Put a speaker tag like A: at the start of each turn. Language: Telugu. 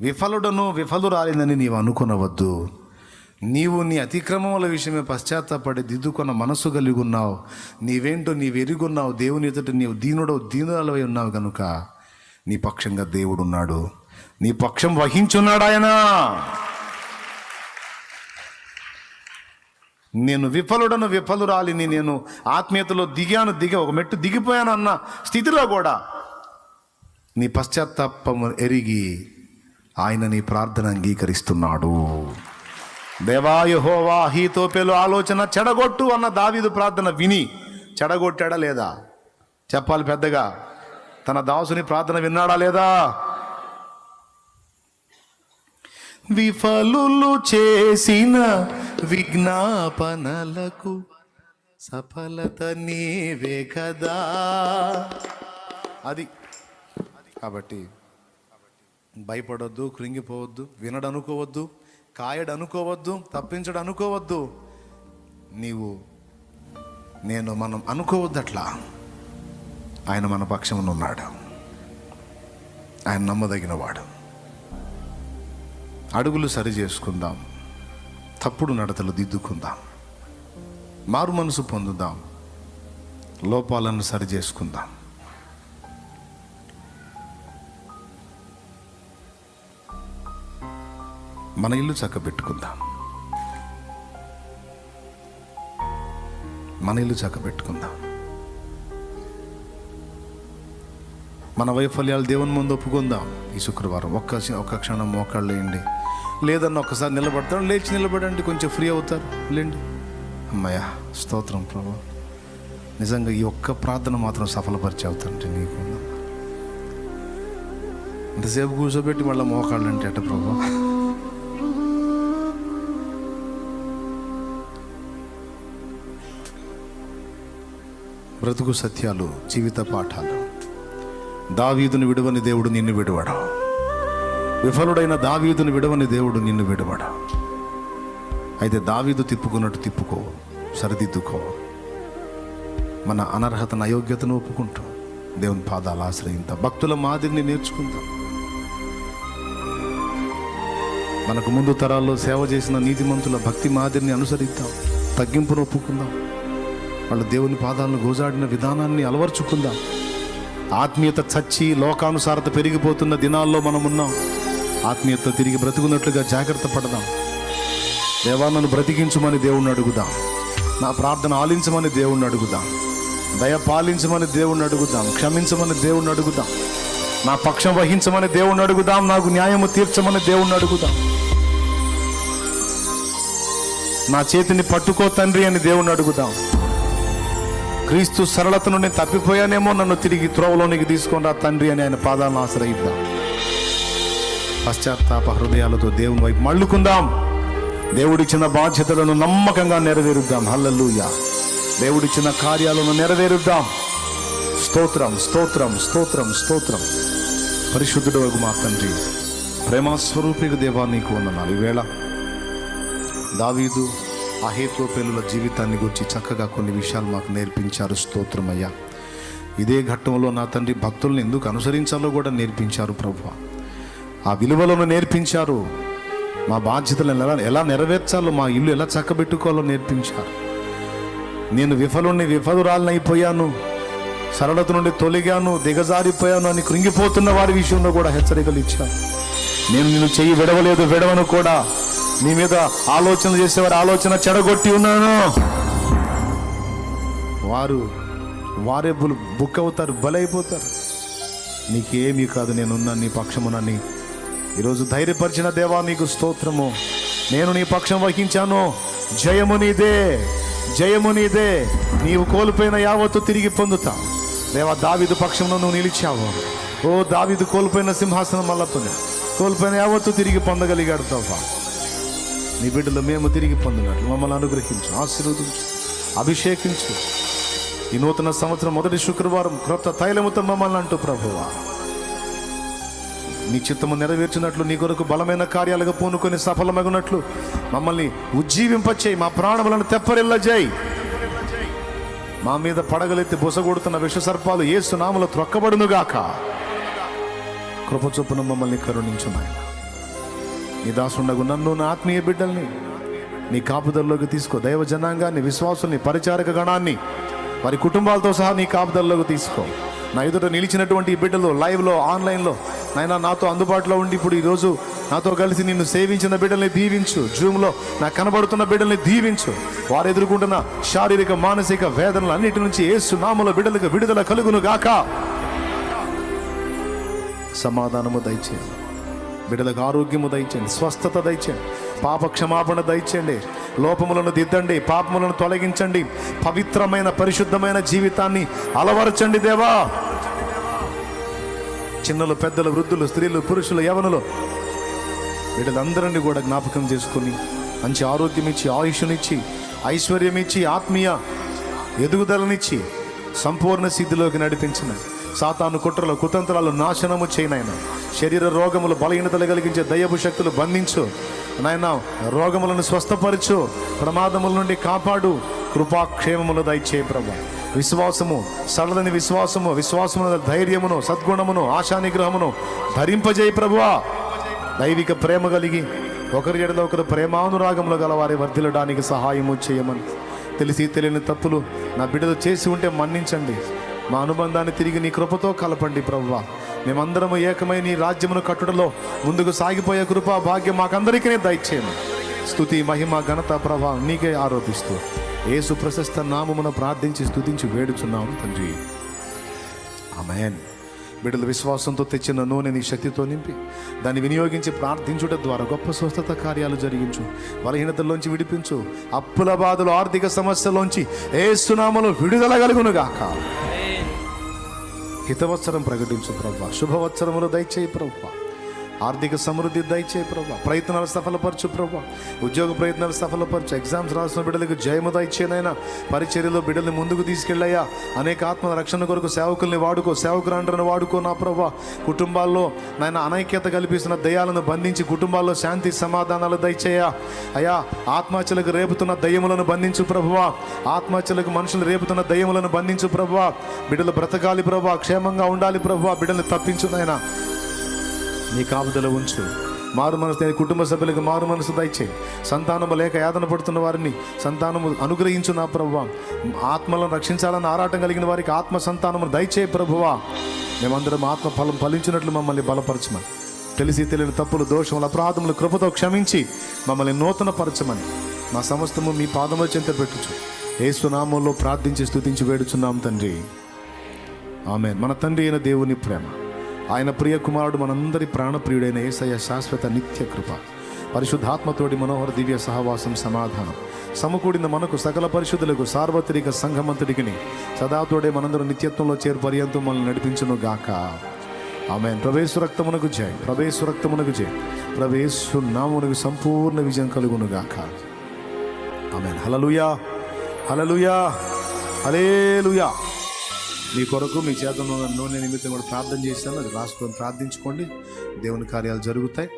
A: విఫలుడను విఫలురాలిందని నీవు అనుకునవద్దు. నీవు నీ అతిక్రమముల విషయమే పశ్చాత్తాపడి దిద్దుకున్న మనసు కలిగి ఉన్నావు. నీవేంటో నీవు ఎరుగున్నావు దేవుని ఎదుట నీవు దీనుడవు దీనురాలవై ఉన్నావు కనుక నీ పక్షంగా దేవుడున్నాడు. నీ పక్షం వహించున్నాడు ఆయన. నేను విఫలుడను విఫలురాలిని నేను ఆత్మీయతలో దిగాను దిగ ఒక మెట్టు దిగిపోయాను అన్న స్థితిలో కూడా నీ పశ్చాత్తాపము ఎరిగి ఆయన నీ ప్రార్థన అంగీకరిస్తున్నాడు. దేవాయుహోవా హీతోపేలు ఆలోచన చెడగొట్టు అన్న దావీదు ప్రార్థన విని. చెడగొట్టాడా లేదా? చెప్పాలి పెద్దగా. తన దాసుని ప్రార్థన విన్నాడా లేదా? విఫలులు చేసిన విజ్ఞాపనలకు సఫలత నీవే కదా. అది. కాబట్టి భయపడొద్దు కృంగిపోవద్దు వినడనుకోవద్దు కాయడనుకోవద్దు కాయడు అనుకోవద్దు తప్పించడు అనుకోవద్దు నీవు నేను మనం అనుకోవద్దు అట్లా ఆయన మన పక్షమున ఉన్నాడు. ఆయన నమ్మదగినవాడు. అడుగులు సరి చేసుకుందాం తప్పుడు నడతలు దిద్దుకుందాం. మారు మనసు పొందుదాం. లోపాలను సరి చేసుకుందాం మన ఇల్లు చక్కబెట్టుకుందాం మన ఇల్లు చక్కబెట్టుకుందాం మన వైఫల్యాలు దేవుని ముందు ఒప్పుకుందాం. ఈ శుక్రవారం ఒక్క ఒక్క క్షణం మోకాళ్ళు వేయండి. లేదన్న ఒక్కసారి నిలబడతాడు లేచి నిలబడండి కొంచెం ఫ్రీ అవుతారు. లేండి. అమ్మయ్య స్తోత్రం ప్రభు. నిజంగా ఈ ఒక్క ప్రార్థన మాత్రం సఫలపరిచి అవుతాంటే నీకు ఇంతసేపు కూర్చోబెట్టి మళ్ళీ మోకాళ్ళు అంటే అట ప్రభు? బ్రతుకు సత్యాలు జీవిత పాఠాలు. దావీదును విడవని దేవుడు నిన్ను విడవడు. విఫలుడైన దావీదును విడవని దేవుడు నిన్ను విడవడు. అయితే దావీదు తిప్పుకున్నట్టు తిప్పుకో సరిదిద్దుకో. మన అనర్హతను అయోగ్యతను ఒప్పుకుంటూ. దేవుని పాదాలు ఆశ్రయిద్దాం. భక్తుల మాదిరిని నేర్చుకుందాం. మనకు ముందు తరాల్లో సేవ చేసిన నీతిమంతుల భక్తి మాదిరిని అనుసరిద్దాం. తగ్గింపును ఒప్పుకుందాం. వాళ్ళు దేవుని పాదాలను గోజాడిన విధానాన్ని అలవర్చుకుందాం. ఆత్మీయత చచ్చి లోకానుసారత పెరిగిపోతున్న దినాల్లో మనం ఉన్నాం ఆత్మీయత తిరిగి బ్రతుకున్నట్లుగా జాగ్రత్త పడదాం. దేవా నన్ను బ్రతికించమని దేవుణ్ణి అడుగుదాం. నా ప్రార్థన ఆలించమని దేవుణ్ణి అడుగుదాం. దయ పాలించమని దేవుణ్ణి అడుగుదాం. క్షమించమని దేవుణ్ణి అడుగుదాం. నా పక్షం వహించమని దేవుణ్ణి అడుగుదాం. నాకు న్యాయము తీర్చమని దేవుణ్ణి అడుగుదాం. నా చేతిని పట్టుకో తండ్రి అని దేవుణ్ణి అడుగుదాం. క్రీస్తు సరళత నుండి తప్పిపోయానేమో నన్ను తిరిగి త్రోవలోనికి తీసుకొని రా తండ్రి అని ఆయన పాదాలను ఆశ్రయిద్దాం. పశ్చాత్తాప హృదయాలతో దేవుని వైపు మళ్ళుకుందాం. దేవుడిచ్చిన బాధ్యతలను నమ్మకంగా నెరవేరుద్దాం. హల్లెలూయ. దేవుడిచ్చిన కార్యాలను నెరవేరుద్దాం. స్తోత్రం స్తోత్రం స్తోత్రం స్తోత్రం. పరిశుద్ధుడు మా తండ్రి ప్రేమస్వరూపిక దేవా నీకు వందనాలు. ఈవేళ దావీదు అహేత్వపేలుల జీవితాన్ని గురించి చక్కగా కొన్ని విషయాలు మాకు నేర్పించారు. స్తోత్రమయ్యా. ఇదే ఘట్టంలో నా తండ్రి భక్తుల్ని ఎందుకు అనుసరించాలో కూడా నేర్పించారు ప్రభు ఆ విలువలను నేర్పించారు. మా బాధ్యతలను ఎలా ఎలా నెరవేర్చాలో మా ఇల్లు ఎలా చక్కబెట్టుకోవాలో నేర్పించారు. నేను విఫలుణ్ణి విఫలురాలనైపోయాను. సరళత నుండి తొలిగాను దిగజారిపోయాను అని కృంగిపోతున్న వారి విషయంలో కూడా హెచ్చరికలు ఇచ్చాను నేను నిన్ను చెయ్యి విడవలేదు విడవను కూడా. నీ మీద ఆలోచన చేసేవారి ఆలోచన చెడగొట్టి ఉన్నాను. వారు వారే బుక్ అవుతారు బలైపోతారు. నీకేమీ కాదు నేనున్నా నీ పక్షమునని ఈరోజు ధైర్యపరిచిన దేవా నీకు స్తోత్రము. నేను నీ పక్షం వహించాను. జయము నీదే జయము నీదే. నీవు కోల్పోయిన యావత్తు తిరిగి పొందుతా. దేవా దావిదు పక్షంలో నువ్వు నిలిచావు. ఓ దావిదు కోల్పోయిన సింహాసనం మళ్ళా కోల్పోయిన యావత్తు తిరిగి పొందగలిగాడు తప్ప. నీ బిడ్డలు మేము తిరిగి పొందినట్లు మమ్మల్ని అనుగ్రహించు ఆశీర్వదించు అభిషేకించు. ఈ నూతన సంవత్సరం మొదటి శుక్రవారం క్రొత్త తైలముతో మమ్మల్ని అంటూ ప్రభువా. నీ చిత్తము నెరవేర్చినట్లు నీ కొరకు బలమైన కార్యాలుగా పూనుకొని సఫలమగునట్లు మమ్మల్ని ఉజ్జీవింపచేయి మా ప్రాణములను తెప్పరిల్లజేయి. మా మీద పడగలెత్తి బుసగొడుతున్న విష సర్పాలు సునాములు త్రొక్కబడునుగాక. కృపచొప్పున మమ్మల్ని కరుణించు నీ దాసుండగు నన్ను నా ఆత్మీయ బిడ్డల్ని నీ కాపుదల్లోకి తీసుకో. దైవ జనాంగాన్ని విశ్వాసుల్ని పరిచారక గణాన్ని వారి కుటుంబాలతో సహా నీ కాపుదల్లోకి తీసుకో. నా ఎదుట నిలిచినటువంటి బిడ్డలు లైవ్లో ఆన్లైన్లో నాయన నాతో అందుబాటులో ఉండి ఇప్పుడు ఈరోజు నాతో కలిసి నిన్ను సేవించిన బిడ్డల్ని దీవించు. జూమ్లో నాకు కనబడుతున్న బిడ్డల్ని దీవించు. వారు ఎదుర్కొంటున్న శారీరక మానసిక వేదనలు అన్నిటి నుంచి ఏసు నామల బిడ్డలకు విడుదల కలుగును గాక. సమాధానము దయచేయండి. బిడ్డలకు ఆరోగ్యము దయచేయండి స్వస్థత దయచేయండి పాప క్షమాపణ దయచేయండి లోపములను దిద్దండి పాపములను తొలగించండి పవిత్రమైన పరిశుద్ధమైన జీవితాన్ని అలవరచండి దేవా. చిన్నలు పెద్దలు వృద్ధులు స్త్రీలు పురుషులు యవనులు వీళ్ళందరినీ కూడా జ్ఞాపకం చేసుకుని మంచి ఆరోగ్యం ఇచ్చి ఆయుష్నిచ్చి ఐశ్వర్యం ఇచ్చి ఆత్మీయ ఎదుగుదలనిచ్చి సంపూర్ణ సిద్ధిలోకి నడిపించినది సాతాను కుట్రలు కుతంత్రాలు నాశనము చేయనైన. శరీర రోగములు బలహీనతలు కలిగించే దయ్యపు శక్తులు బంధించు. నాయన రోగములను స్వస్థపరచు. ప్రమాదముల నుండి కాపాడు. కృపాక్షేమములు దయచే ప్రభు. విశ్వాసము సరళని విశ్వాసము విశ్వాసము ధైర్యమును సద్గుణమును ఆశానిగ్రహమును ధరింపజేయి ప్రభువా. దైవిక ప్రేమ కలిగి ఒకరి ఎడలో ఒకరు ప్రేమానురాగములు గల వారి వర్ధిల్లడానికి సహాయము చేయమని. తెలిసి తెలియని తప్పులు నా బిడ్డలు చేసి ఉంటే మన్నించండి. మా అనుబంధాన్ని తిరిగి నీ కృపతో కలపండి ప్రవ్వా. మేమందరము ఏకమై నీ రాజ్యమును కట్టుటలో ముందుకు సాగిపోయే కృపా భాగ్యం మాకందరికీ దయచేయము స్థుతి మహిమ ఘనత ప్రభావం నీకే ఆరోపిస్తూ ఏసు ప్రశస్త నామమున ప్రార్థించి స్థుతించి వేడుచున్నాము తండ్రి. ఆమెన్. బిడ్డల విశ్వాసంతో తెచ్చిన నూనె నీ శక్తితో నింపి దాన్ని వినియోగించి ప్రార్థించుట ద్వారా గొప్ప స్వస్థత కార్యాలు జరిగించు బలహీనతల్లోంచి విడిపించు అప్పుల బాధలు ఆర్థిక సమస్యలోంచి ఏ సునామలు విడుదల కలుగునుగాక. గాక హితవత్సరం ప్రకటించు ప్రభా. శుభవత్సరములు దయచేయి ప్రభా. ఆర్థిక సమృద్ధి దయచేయి ప్రభా. ప్రయత్నాలు సఫలపరచు ప్రభా. ఉద్యోగ ప్రయత్నాలు సఫలపరచు. ఎగ్జామ్స్ రాసిన బిడ్డలకు జయము దయచేనైనా పరిచర్యలో బిడ్డల్ని ముందుకు తీసుకెళ్ళాయా అనేక ఆత్మ రక్షణ కొరకు సేవకుల్ని వాడుకో సేవకురాండ్రను వాడుకో నా ప్రభా. కుటుంబాల్లో నాయన అనైక్యత కల్పిస్తున్న దయాలను బంధించి కుటుంబాల్లో శాంతి సమాధానాలు దయచేయ. అయా ఆత్మహత్యలకు రేపుతున్న దయ్యములను బంధించు ప్రభువా ఆత్మహత్యలకు మనుషులు రేపుతున్న దయ్యములను బంధించు ప్రభువా బిడ్డలు బ్రతకాలి ప్రభువా క్షేమంగా ఉండాలి ప్రభువా బిడ్డల్ని తప్పించు నాయనా. నీ కాపుదల ఉంచు. మారు మనసు లేని కుటుంబ సభ్యులకు మారు మనసు దయచే సంతానము లేక యాతన పడుతున్న వారిని సంతానము అనుగ్రహించు నా ప్రభువ. ఆత్మలను రక్షించాలని ఆరాటం కలిగిన వారికి ఆత్మ సంతానము దయచే ప్రభువా. మేమందరం ఆత్మ ఫలం ఫలించినట్లు మమ్మల్ని బలపరచమని. తెలిసి తెలియని తప్పులు దోషములు అపరాధములు కృపతో క్షమించి మమ్మల్ని నూతన పరచమని మా సమస్తము మీ పాదముల చెంత పెట్టుచు. ఏసునామంలో ప్రార్థించి స్థుతించి వేడుచున్నాం తండ్రి. ఆమె మన తండ్రి అయిన దేవుని ప్రేమ. ఆయన ప్రియ కుమారుడు మనందరి ప్రాణప్రియుడైన ఏసయ్య శాశ్వత నిత్య కృప. పరిశుద్ధాత్మతోటి మనోహర దివ్య సహవాసం సమాధానం. సమకూడిన మనకు సకల పరిశుద్ధులకు సార్వత్రిక సంఘమంతుడికి సదాతోడే మనందరూ నిత్యత్వంలో చేరు పర్యంతం మనల్ని నడిపించును గాక. ఆమె ప్రవేశ రక్తమునకు జయ. ప్రవేశ రక్తమునకు జయ. ప్రవేశు నామునకు సంపూర్ణ విజయం కలుగును గాక. ఆమె హలలుయా హలలుయా హలేలుయా మీ కొరకు మీ చేతను నూనె నిమిత్తం కూడా ప్రార్థన చేశాను. అది రాసుకొని ప్రార్థించుకోండి. దేవుని కార్యాలు జరుగుతాయి.